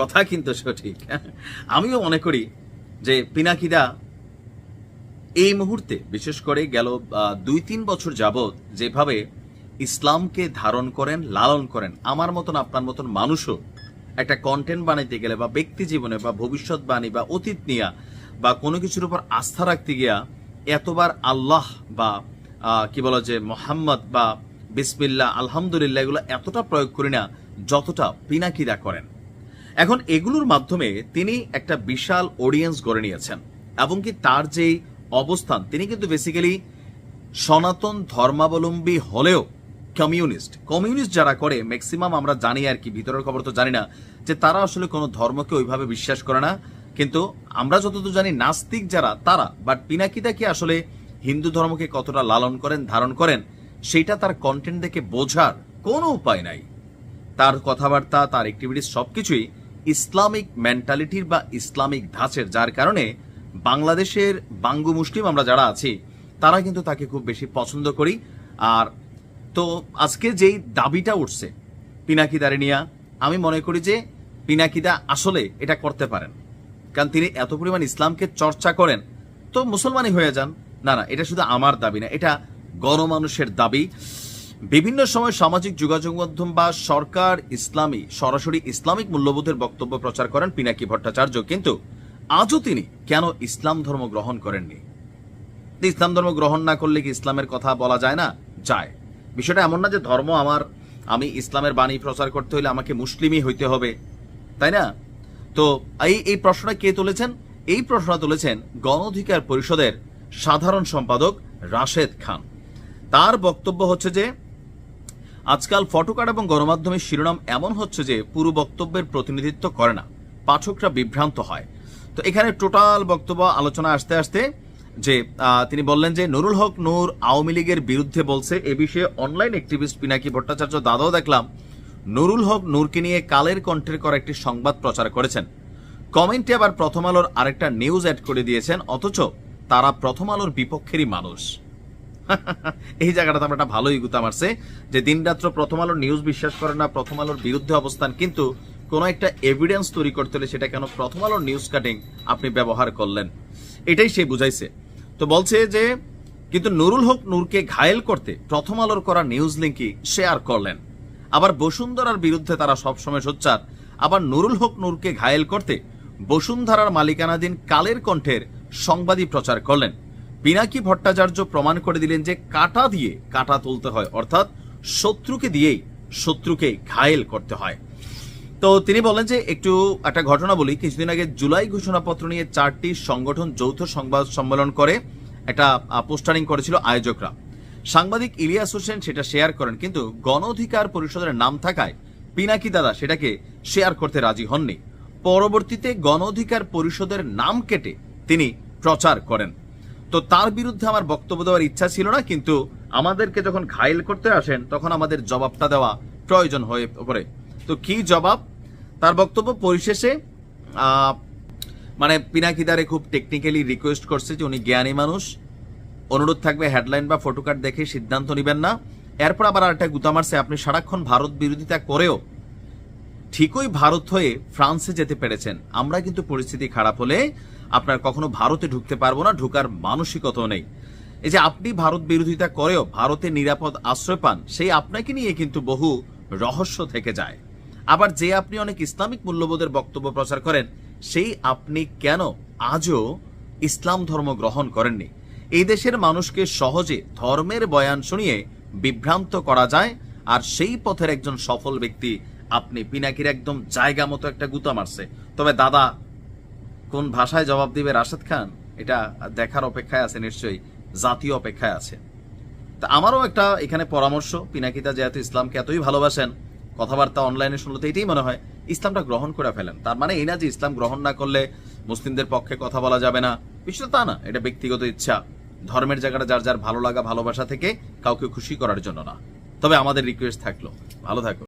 কথা কিন্তু সঠিক। আমিও মনে করি যে পিনাকিদা এই মুহূর্তে, বিশেষ করে গেল দুই তিন বছর যাবৎ যেভাবে ইসলামকে ধারণ করেন, লালন করেন, আমার মতন, আপনার মতন মানুষও একটা কন্টেন্ট বানাইতে গেলে বা ব্যক্তি জীবনে বা ভবিষ্যৎবাণী বা অতীত নিয়া বা কোনো কিছুর উপর আস্থা রাখতে গিয়া এতবার আল্লাহ বা কি বলা যে মোহাম্মদ বা বিসমিল্লা আলহামদুলিল্লাহ এগুলো এতটা প্রয়োগ করি না, যতটা পিনাকিদা করেন। এখন এগুলোর মাধ্যমে তিনি একটা বিশাল অডিয়েন্স গড়ে নিয়েছেন, এবং কি তার যেই অবস্থান, তিনি কিন্তু বেসিক্যালি সনাতন ধর্মাবলম্বী হলেও কমিউনিস্ট কমিউনিস্ট যারা করে ম্যাক্সিমাম আমরা জানি আর কি, ভিতরের খবর তো জানি না, যে তারা আসলে কোনো ধর্মকে ওইভাবে বিশ্বাস করে না। কিন্তু আমরা যতদূর জানি, নাস্তিক যারা, তারা বাট পিনাকিদা কি আসলে হিন্দু ধর্মকে কতটা লালন করেন, ধারণ করেন, সেটা তার কন্টেন্ট দেখে বোঝার কোনো উপায় নাই। তার কথাবার্তা, তার অ্যাক্টিভিটিস সবকিছুই ইসলামিক মেন্টালিটির বা ইসলামিক ধাঁচের, যার কারণে বাংলাদেশের বাঙ্গু মুসলিম আমরা যারা আছি তারা কিন্তু তাকে খুব বেশি পছন্দ করি। আর তো আজকে যেই দাবিটা উঠছে পিনাকিদারে নিয়া আমি মনে করি যে পিনাকিদা আসলে এটা করতে পারেন। কারণ তিনি এত পরিমাণ ইসলামকে চর্চা করেন। তো মুসলমানই হয়ে যান। না না, এটা শুধু আমার দাবি না, এটা গণমানুষের দাবি। বিভিন্ন সময় সামাজিক যোগাযোগ মাধ্যম বা সরকার ইসলামী, সরাসরি ইসলামিক মূল্যবোধের বক্তব্য প্রচার করেন পিনাকি ভট্টাচার্য। কিন্তু আজও তিনি কেন ইসলাম ধর্ম গ্রহণ করেননি? ইসলাম ধর্ম গ্রহণ না করলে কি ইসলামের কথা বলা যায় না? যায়। বিষয়টা এমন না যে ধর্ম আমার, আমি ইসলামের বাণী প্রচার করতে হলে আমাকে মুসলিমই হইতে হবে, তাই না? তো এই এই প্রশ্নটা কে তুলেছেন? এই প্রশ্নটা তুলেছেন গণ অধিকার পরিষদের সাধারণ সম্পাদক রাশেদ খান। তার বক্তব্য হচ্ছে যে আজকাল ফটোকার্ড এবং গণমাধ্যমের শিরোনাম এমন হচ্ছে যে পুরো বক্তব্যের প্রতিনিধিত্ব করে না। পাঠকরা বিভ্রান্ত হয়। তো এখানে টোটাল বক্তব্য আলোচনা আসতে আসতে যে তিনি বললেন যে, নুরুল হক নূর আওয়ামী লীগের বিরুদ্ধে বলছে, এ বিষয়ে অনলাইন অ্যাক্টিভিস্ট পিনাকি ভট্টাচার্য দাদাও দেখলাম, নুরুল হক নূরকে নিয়ে কালের কণ্ঠের করা একটি সংবাদ প্রচার করেছেন। কমেন্টে আবার প্রথম আলোর আরেকটা নিউজ অ্যাড করে দিয়েছেন, অথচ তারা প্রথম আলোর বিপক্ষেরই মানুষ। এই জায়গাটা তো আমরা একটা ভালোই গুতা মারছে যে দিনরাত্র প্রথম আলোর নিউজ বিশ্বাস করে না, প্রথম আলোর বিরুদ্ধে অবস্থান, কিন্তু কোন একটা এভিডেন্স তৈরি করতে হলে সেটা কেন প্রথম আলোর নিউজ কাটিং আপনি ব্যবহার করলেন? এটাই সে বুঝাইছে। তো বলছে যে, কিন্তু নুরুল হক নূরকে ঘায়েল করতে প্রথম আলোর করা নিউজ লিঙ্কই শেয়ার করলেন। আবার বসুন্ধরার বিরুদ্ধে তারা সবসময় সোচ্চার। আবার নুরুল হক নূরকে ঘায়েল করতে বসুন্ধরার মালিকানাধীন কালের কণ্ঠের সংবাদী প্রচার করলেন। পিনাকি ভট্টাচার্য প্রমাণ করে দিলেন যে কাটা দিয়ে কাটা তুলতে হয়, অর্থাৎ শত্রুকে দিয়েই শত্রুকে ঘায়েল করতে হয়। তো তিনি বলেন যে একটু একটা ঘটনা বলি, কিছুদিন আগে জুলাই ঘোষণাপত্র নিয়ে চারটি সংগঠন যৌথ সংবাদ সম্মেলন করে একটা পোস্টারিং করেছিল আয়োজকরা। সাংবাদিক ইলিয়াস হোসেন সেটা শেয়ার করেন, কিন্তু গণ অধিকার পরিষদের নাম থাকায় পিনাকি দাদা সেটাকে শেয়ার করতে রাজি হননি। পরবর্তীতে গণ অধিকার পরিষদের নাম কেটে তিনি প্রচার করেন। তো তার বিরুদ্ধে আমার বক্তব্য দেওয়ার ইচ্ছা ছিল না, কিন্তু আমাদেরকে যখন ঘায়েল করতে আসেন, তখন আমাদের জবাবটা দেওয়া প্রয়োজন হয়ে পড়ে। তো কি জবাব? তার বক্তব্য পরিশেষে মানে পিনাকিদারে খুব টেকনিক্যালি রিকোয়েস্ট করছে যে উনি জ্ঞানী মানুষ। অনুরোধ থাকবে হেডলাইন বা ফটো ফটোকার্ড দেখে সিদ্ধান্ত নেবেন না। এরপর আবার আরেকটা গুতা মারছে, আপনি সারাক্ষণ ভারত বিরোধিতা করেও ঠিকই ভারত হয়ে ফ্রান্সে যেতে পেরেছেন। আমরা কিন্তু পরিস্থিতি খারাপ হলে আপনার কখনো ভারতে ঢুকতে পারব না, ঢুকার মানসিকতাও নেই। এই যে আপনি ভারত বিরোধিতা করেও ভারতে নিরাপদ আশ্রয় পান, সেই আপনাকে নিয়ে কিন্তু বহু রহস্য থেকে যায়। আবার যে আপনি অনেক ইসলামিক মূল্যবোধের বক্তব্য প্রচার করেন, সেই আপনি কেন আজও ইসলাম ধর্ম গ্রহণ করেননি? এই দেশের মানুষকে সহজে ধর্মের বয়ান শুনিয়ে বিভ্রান্ত করা যায়, আর সেই পথের একজন সফল ব্যক্তি আপনি পিনাকির একদম জায়গা মতো একটা গুতা মারছে। তবে দাদা কোন ভাষায় জবাব দিবে রাশেদ খান? এটা দেখার অপেক্ষায় আছে, নিশ্চয়ই জাতীয় অপেক্ষায় আছে। তা আমারও একটা এখানে পরামর্শ, পিনাকিতা যেহেতু ইসলামকে এতই ভালোবাসেন, কথাবার্তা অনলাইনে শুনলে তো এটাই মনে হয়, ইসলামটা গ্রহণ করে ফেলেন। তার মানে এই না যে ইসলাম গ্রহণ না করলে মুসলিমদের পক্ষে কথা বলা যাবে না বিষয়টা তা না, এটা ব্যক্তিগত ইচ্ছা। ধর্মের জায়গাটা যার যার ভালো লাগা, ভালোবাসা থেকে কাউকে খুশি করার জন্য না। তবে আমাদের রিকোয়েস্ট থাকল। ভালো থাকো